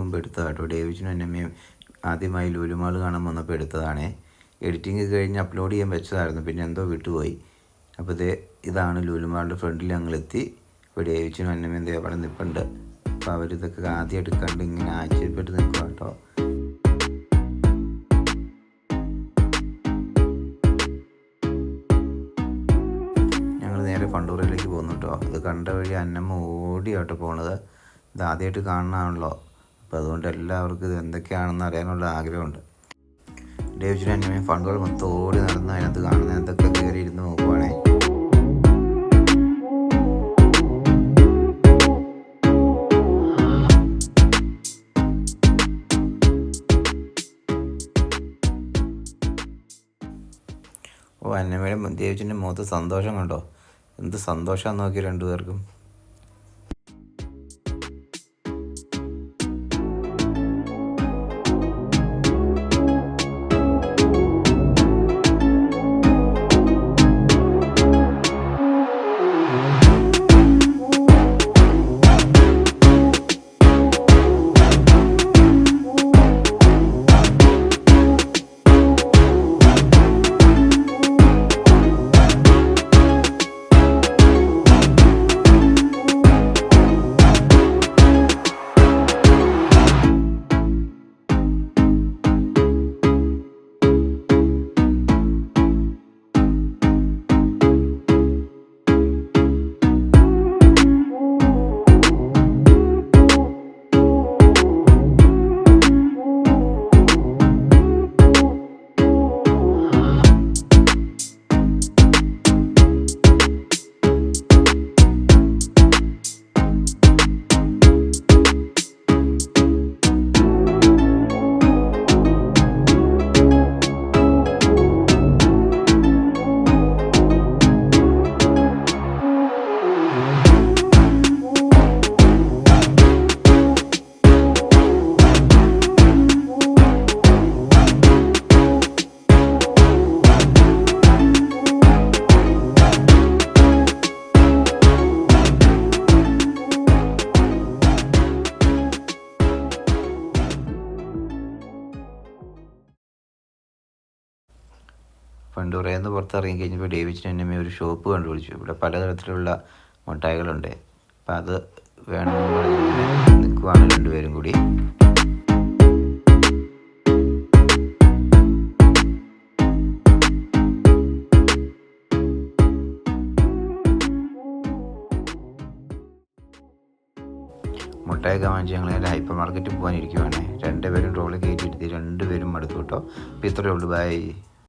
മുമ്പ് എടുത്തതാണ് കേട്ടോ ഡേവിഡിനും അന്നമ്മയും ആദ്യമായി ലുലുമാൾ കാണാൻ വന്നപ്പോൾ എടുത്തതാണ്. എഡിറ്റിംഗ് കഴിഞ്ഞ് അപ്ലോഡ് ചെയ്യാൻ വെച്ചതായിരുന്നു. പിന്നെ എന്തോ വിട്ടുപോയി. അപ്പോൾ ഇതേ ഇതാണ് ലുലുമാളുടെ ഫ്രണ്ടിൽ ഞങ്ങളെത്തി. ഇപ്പോൾ ഡേവിഡിനും അന്നമ്മയും ദേ അവിടെ നിൽപ്പുണ്ട് അപ്പോൾ അവരിതൊക്കെ ആദ്യമായിട്ട് കണ്ട് ഇങ്ങനെ ആശ്ചര്യപ്പെട്ട് നിൽക്കുക കേട്ടോ. ഞങ്ങൾ നേരെ ഫണ്ടൂറിലേക്ക് പോകുന്നു കേട്ടോ. അത് കണ്ട വഴി അന്നമ്മ ഓടിയാട്ടോ പോണത്. ഇത് ആദ്യമായിട്ട് കാണണമാണല്ലോ അപ്പോൾ അതുകൊണ്ട് എല്ലാവർക്കും ഇത് എന്തൊക്കെയാണെന്ന് അറിയാനുള്ള ആഗ്രഹമുണ്ട്. ഡേവിഡ് അനിമയും ഫണ്ടുകൾ മൊത്തം ഓടി നടന്ന് അതിനകത്ത് കാണുന്ന എന്തൊക്കെ കയറി ഇരുന്ന് നോക്കുവാണേ. ഓ അന്നമ്മയുടെ ദേവിച്ചിന്റെ മുഖത്ത് സന്തോഷം കണ്ടോ? എന്ത് സന്തോഷമാണെന്ന് നോക്കി രണ്ടുപേർക്കും ഫണ്ടൂറേന്ന് പുറത്തിറങ്ങി കഴിഞ്ഞപ്പോൾ ഡേവിഡിനും എന്നെ ഒരു ഷോപ്പ് കണ്ടുപിടിച്ചു. ഇവിടെ പലതരത്തിലുള്ള മുട്ടായികളുണ്ട്. അപ്പം അത് വേണമെന്ന് നിൽക്കുവാണ് രണ്ടുപേരും കൂടി. മുട്ടായൊക്കെ വാങ്ങിച്ച് ഞങ്ങൾ ഹൈപ്പർ മാർക്കറ്റിൽ പോകാനിരിക്കുവാണ്. രണ്ടുപേരും ട്രോളിൽ കയറ്റിയിരുത്തി രണ്ടുപേരും മടുത്തു കേട്ടോ. അപ്പോൾ ഇത്രയേ ഉള്ളൂ. ബൈ